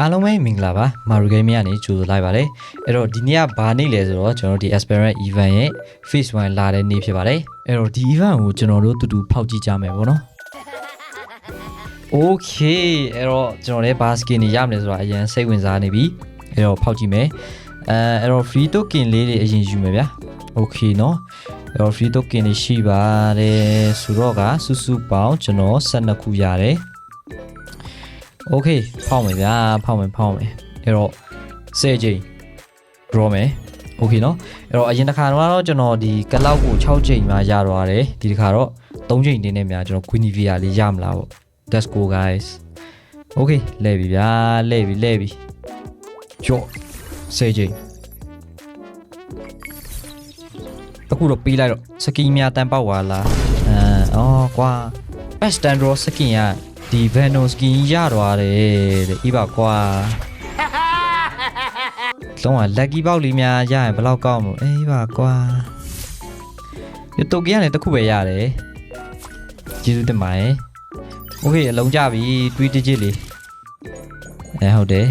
အားလုံးပဲမင်္ဂလာပါမာရူဂိမ်းမကနေကြိုဆိုလိုက်ပါတယ်အဲ့တော့ဒီနေ့ကဘာနေ့လဲဆိုတော့ကျွန်တော်တို့ဒီ Aspirant Event ရဲ့ Phase 1လာတဲ့နေ့ဖြစ်ပါတယ်အဲ့တော့ဒီ event ကိုကျွန်တော်တို့တူတူဖောက်ကြည့်ကြမယ်ပေါ့နော် Okay အဲ့တော့ကျွန်တော်လည်းဘာ skin တွေရမလဲဆိုတာအရင်စိတ်ဝင်စားနေပြီအဲ့တော့ဖောက်ကြည့်မယ်အဲအဲ့တော့ free token လေးတွေအရင်ယူမယ်ဗျာ Okay เนาะအဲ့တော့ free token တွေရှိပါတယ်ဆိုတော့ကစုစုပေါင်းကျွန်တော်12ခုရတယ် โอเคဖောက်မယ်ဗျာဖောက်မယ်ဖောက်မယ်အဲ့တော့10ချိန် draw မယ်โอเคเนาะအဲ့တော့အရင်တစ်ခါတော့ကျွန်တော်ဒီကလောက်ကို6ချိန်မှရတော့တယ်ဒီတစ်ခါတော့3ချိန်တင်းနဲ့များကျွန်တော် Guinevere လေးရမလားပေါ့ let's go guys โอเคလဲပြီဗျာလဲပြီလဲပြီကြော့10ချိန်အခုတော့ပေးလိုက်တော့စကီများတန်ပေါက်သွားလားအဲအော်ကွာ best stand draw skin က ဒီ Venom skin ရတော့တယ်တဲ့ဤပါကွာလုံးဝ lucky box လေးများရရင်ဘယ်လောက်ကောင်းမလို့အေးပါကွာဒီတိုကီကနေတစ်ခုပဲရတယ်ကျေးဇူးတင်ပါတယ်โอเคအလုံးကြပြီတွေးတစ်ချက်လေးအဲဟုတ်တယ်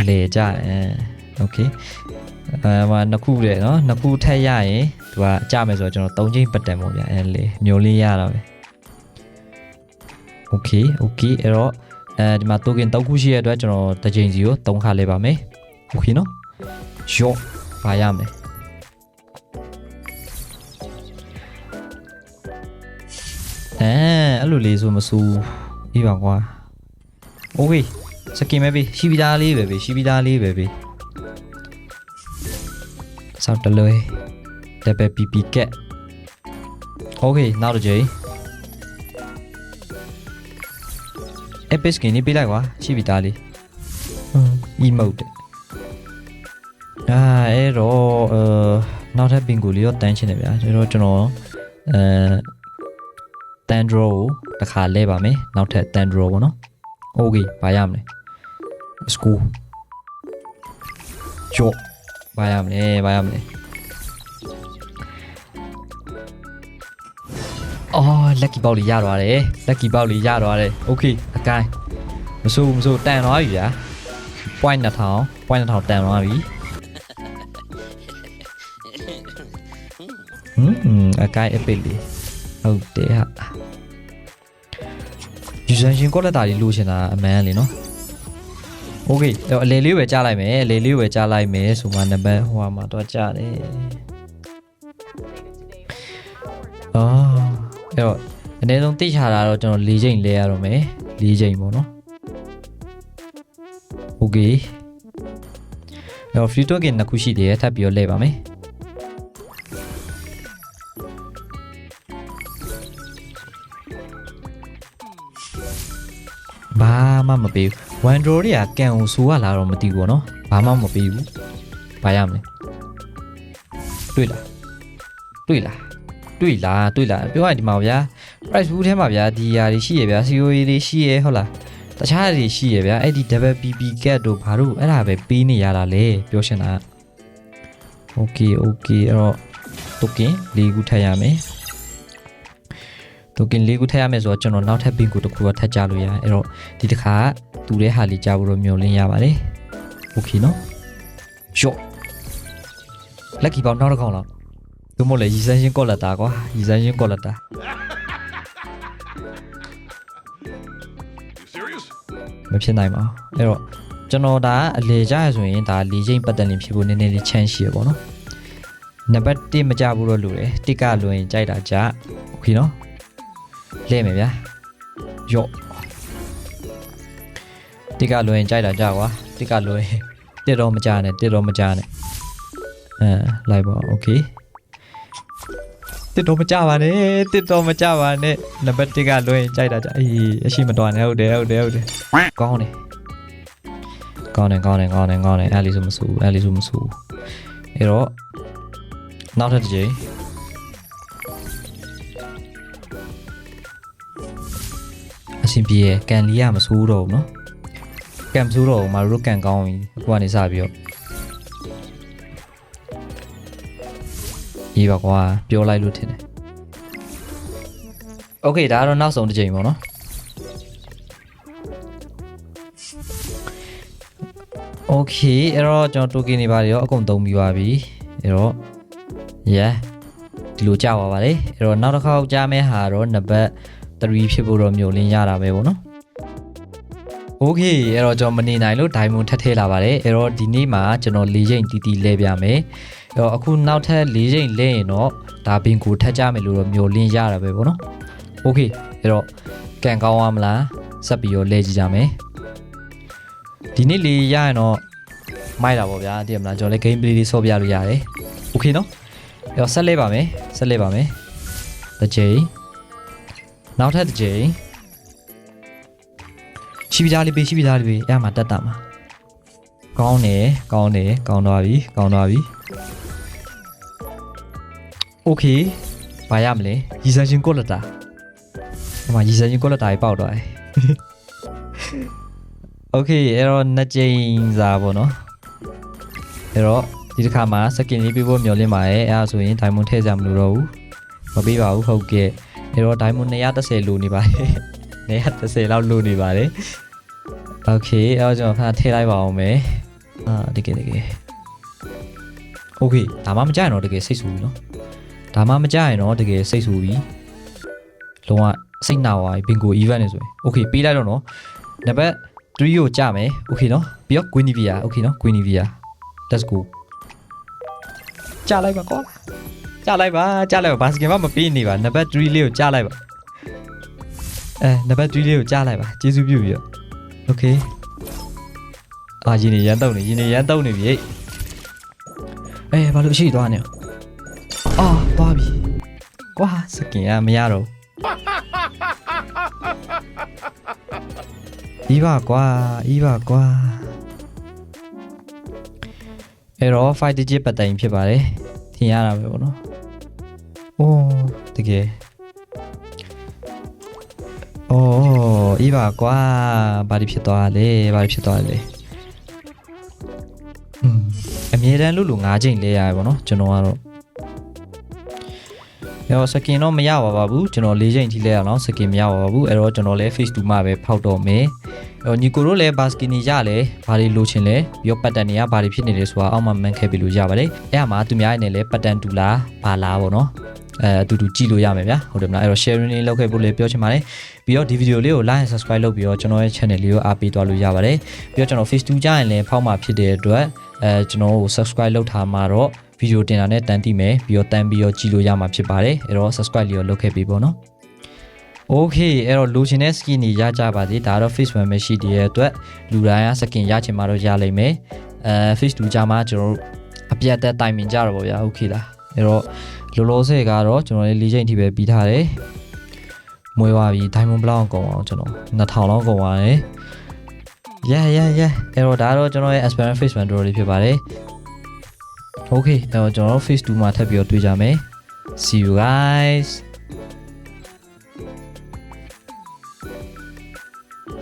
အလေကြတယ်โอเคအဲမှာနှစ်ခုလေနော်နှစ်ခုထက်ရရင်သူကအကြမယ်ဆိုတော့ကျွန်တော်၃ချိန်ပတ်တန်ပေါ့ဗျာအဲလေမျိုးလေးရတော့ပဲ โอเคโอเคအဲ့တော့အဲဒီမှာ token 3ခုရှိရတဲ့အတွက်ကျွန်တော်တစ်ချိန်စီကို3ခါလဲပါမယ်โอเคနော်ရော့ပါရမယ်အဲအဲ့လိုလေးဆိုမစိုးအေးပါကွာโอเคစကင်မဲပြီရှိပြီးသားလေးပဲပြီရှိပြီးသားလေးပဲပြီစောက်တလွဲ level pp cat โอเคနောက်တစ်ချိန် epic skin นี่ပေးလိုက်ကွာရှိပြီသားလေးဟွန်း emote တဲ့အာအဲ့တော့အဲနောက်ထပ် bingo လေးတော့တန်းချင်တယ်ဗျာကျွန်တော်ကျွန်တော်အဲတန်ဒရိုကိုတစ်ခါလဲပါမယ်နောက်ထပ်တန်ဒရိုပေါ့နော် okay ဘာရမလဲ school ကြော့ဘာရမလဲဘာရမလဲ အော် lucky box လေးရသွားတယ် lucky box လေးရသွားတယ် okay အကိုင်းမစိုးဘူးမစိုးဘူးတန်သွားပြီဗျာ point 2000 point 2000တန်သွားပြီဟွန်းအကိုင်း epic လေးဟုတ်တယ်ဟာယူဇန်ရှင်ကောလက်တာလေးလိုချင်တာအမှန်လေနော် okay အဲ့တော့အလေလေးဝယ်ကြလိုက်မယ်အလေလေးဝယ်ကြလိုက်မယ်ဆိုမှနံပါတ်ဟိုမှာတော့ကြတယ်အော် အဲ့တော့အနည်းဆုံးတိချတာတော့ကျွန်တော်၄ချိန်လဲရတော့မယ်၄ချိန်ပေါ့နော် okay အဲ့တော့ free token နှစ်ခုရှိသေးတယ်ထပ်ပြီးတော့လဲပါမယ်ဘာမှမပေးဘူး one draw တွေကကန်ကိုဆိုးရလာတော့မသိဘူးပေါ့နော်ဘာမှမပေးဘူးဘာရမလဲတွေ့လားတွေ့လား တွေ့လားတွေ့လားပြောရရင်ဒီမှာဗျာ price pool ထဲမှာဗျာဒီຢာတွေရှိရဗျာ COE တွေရှိရဟုတ်လားတခြားတွေရှိရဗျာအဲ့ဒီ double pp cat တို့ဘာတို့အဲ့ဒါပဲပေးနေရတာလေပြောရှင်တာ okay okay အဲ့တော့ token ၄ခုထပ်ရမယ် token ၄ခုထပ်ရမယ်ဆိုတော့ကျွန်တော်နောက်ထပ် bingo တစ်ခုတော့ထပ်ကြလို့ရတယ်အဲ့တော့ဒီတစ်ခါတူတဲ့ဟာလေးကြားဖို့တော့မျှော်လင့်ရပါတယ် okay နော် short lucky ပေါင်းနောက်တစ်ခေါက်လောက် ဘယ်မို့လဲရီစမ်းရှင်းကော့လက်တာကွာရီစမ်းရှင်းကော့လက်တာ You serious? မဖြစ်နိုင်ပါဘူးအဲ့တော့ကျွန်တော်ဒါအလေကြရဆိုရင်ဒါ၄ချိန်ပတ်သက်လင်ဖြစ်ဖို့နည်းနည်းလေးချမ်းရှိရပေါ့နော်နံပါတ်1မကြဘူးတော့လို့တယ်တစ်ကလွင်ကြိုက်တာကြโอเคနော်လဲမယ်ဗျာယော့တစ်ကလွင်ကြိုက်တာကြကွာတစ်ကလွင်တစ်တော့မကြနဲ့တစ်တော့မကြနဲ့အဲလိုက်ပါโอเค တစ်တော့မကြပါနဲ့တစ်တော့မကြပါနဲ့နံပါတ်1ကလွင်ကြိုက်တာကြအေးအရှိမတော်နဲ့ဟုတ်တယ်ဟုတ်တယ်ဟုတ်တယ်ကောင်းတယ်ကောင်းတယ်ကောင်းတယ်ကောင်းတယ်ကောင်းတယ်အဲ့လေးဆိုမဆူအဲ့လေးဆိုမဆူအဲ့တော့နောက်ထပ်တစ်ကြိမ်အရှင်ပြေကန်လီကမဆူတော့ဘူးနော်ကန်မဆူတော့ဘူးမတို့ကန်ကောင်းပြီအခုကနေစပြီးတော့ ဒီပါကွာပြောလိုက်လို့ထင်တယ်โอเคဒါကတော့နောက်ဆုံးတစ်ကြိမ်ပေါ့နော် Okay အဲ့တော့ကျွန်တော် token တွေပါရောအကုန်သုံးပြီးပါပြီအဲ့တော့ yeah ဒီလိုကြာပါပါတယ်အဲ့တော့နောက်တစ်ခေါက်ကြားမယ့်ဟာတော့နံပါတ်3ဖြစ်ဖို့တော့မျိုးလင်းရတာပဲပေါ့နော် Okay အဲ့တော့ကျွန်တော်မနေနိုင်လို့ diamond ထပ်ထည့်လာပါတယ်အဲ့တော့ဒီနေ့မှာကျွန်တော်၄ချိန်တီးတီးလဲပြမယ်အဲ့တော့အခုနောက်ထပ်၄ချိန်လဲရင်တော့ဒါဘင်ကိုထပ်ကြမယ်လို့တော့မျိုးလင်းရတာပဲပေါ့နော် Okay အဲ့တော့ကန်ကောင်းရမလားဆက်ပြီးတော့လဲကြည့်ကြမယ်ဒီနေ့လေးရရင်တော့မိုက်တာပေါ့ဗျာတည်မလားကျွန်တော်လည်း game play လေးဆော့ပြလို့ရတယ် Okay နော်အဲ့တော့ဆက်လဲပါမယ်ဆက်လဲပါမယ်တစ်ချိန်နောက်ထပ်တစ်ချိန် ရှိပြီးသားလေးပေးရှိပြီးသားလေးပေးအဲ့မှာတက်တာမှာကောင်းတယ်ကောင်းတယ်ကောင်းသွားပြီကောင်းသွားပြီโอเคဘာရမလဲရီဇန်ရှင်ကိုလတာဟိုမှာရီဇန်ရှင်ကိုလတာကြီးပေါက်သွားတယ်โอเคအဲ့တော့နှစ်ကြိမ်စာပေါ့နော်အဲ့တော့ဒီတစ်ခါမှာစကင်လေးပေးဖို့မျှော်လင့်ပါရဲ့အဲ့ဒါဆိုရင် diamond ထည့်ကြမလို့တော့ဘူးမပေးပါဘူးဟုတ်ကဲ့အဲ့တော့ diamond 230လိုနေပါတယ်230လောက်လိုနေပါတယ် โอเคအဲ့တော့ကျွန်တော်ဖာထည့်လိုက်ပါအောင်မယ်အာတကယ်တကယ်โอเคဒါမှမကြရင်တော့တကယ်စိတ်ဆူပြီเนาะဒါမှမကြရင်တော့တကယ်စိတ်ဆူပြီလုံးဝစိတ်နာသွားပြီဘင်ကို event နေဆိုရင်โอเคပေးလိုက်တော့เนาะနံပါတ်3ကိုကြမယ်โอเคเนาะပြီးတော့ Guinevere โอเคเนาะ Guinevere let's go ကြလိုက်ပါကောကြလိုက်ပါကြလိုက်ပါဘာစကင်မှမပေးနေပါနံပါတ်3လေးကိုကြလိုက်ပါအဲနံပါတ်3လေးကိုကြလိုက်ပါကျေးဇူးပြုပြီးတော့ โอเคအာရင်းနေရမ်းတောက်နေရင်းနေရမ်းတောက်နေပြီအေးဘာလို့ရှိသွားနေအာသွားပြီကွာစကင်ကမရတော့ဤပါကွာဤပါကွာအဲ့တော့5 digit ပတ်တိုင်ဖြစ်ပါတယ်ထင်ရတာပဲပေါ့နော်အိုးတကယ် အိုးဤပါကွာဘာဒီဖြစ်သွားလဲဘာဒီဖြစ်သွားလဲอืมအမြဲတမ်းလို့လို့၅ချိန်လဲရတယ်ပေါ့နော်ကျွန်တော်ကတော့အဲ့တော့စကင်တော့မရပါပါဘူးကျွန်တော်၄ချိန်ထိလဲရအောင်စကင်မရပါပါဘူးအဲ့တော့ကျွန်တော်လဲ face to မှာပဲဖောက်တော့မယ်အဲ့တော့ညီကိုတို့လည်းဘာစကင်နေရလဲဘာတွေလိုချင်လဲပြီးတော့ပတ်တန်တွေကဘာတွေဖြစ်နေလဲဆိုတာအောက်မှာမှန်ခဲ့ပြီလို့ရပါတယ်အဲ့အမှာသူများနေလဲပတ်တန်တူလားဘာလားပေါ့နော် အဲအတူတူကြည့်လို့ရမယ်ဗျာဟုတ်တယ်မလားအဲ့တော့ sharing လေးလုပ်ခဲ့ဖို့လည်းပြောချင်ပါတယ်ပြီးတော့ဒီဗီဒီယိုလေးကို like and subscribe လုပ်ပြီးတော့ကျွန်တော်ရဲ့ channel လေးကိုအားပေးသွားလို့ရပါတယ်ပြီးတော့ကျွန်တော် face to ကြရင်လည်းဖောက်မှာဖြစ်တဲ့အတွက်အဲကျွန်တော်ကို subscribe လုပ်ထားမှာတော့ဗီဒီယိုတင်တာနဲ့တန်တိမယ်ပြီးတော့တန်ပြီးတော့ကြည့်လို့ရမှာဖြစ်ပါတယ်အဲ့တော့ subscribe လေးကိုလုပ်ခဲ့ပေးပေါ့နော် Okay အဲ့တော့လိုချင်တဲ့ skin တွေရကြပါသေးဒါတော့ face one ပဲရှိတဲ့အတွက်လူတိုင်းက skin ရချင်မှတော့ရလိမ့်မယ်အဲ face 2ကြမှာကျွန်တော်တို့အပြတ်သက်တိုင်ပင်ကြတော့ဗောဗျာ okay လားအဲ့တော့ လောလောဆယ်ကတော့ကျွန်တော်လေး၄ချိန်ထိပဲပြီးထားတယ်မွေးသွားပြီ diamond ဘလောက်အောင်ကုန်အောင်ကျွန်တော်2000လောက်ကုန်သွားတယ် yeah yeah yeah အဲ့တော့ဒါတော့ကျွန်တော်ရဲ့ experiment face one draw လေးဖြစ်ပါတယ် okay အဲ့တော့ကျွန်တော်တို့ face 2မှာထပ်ပြီးတော့တွေ့ကြမယ် see you guys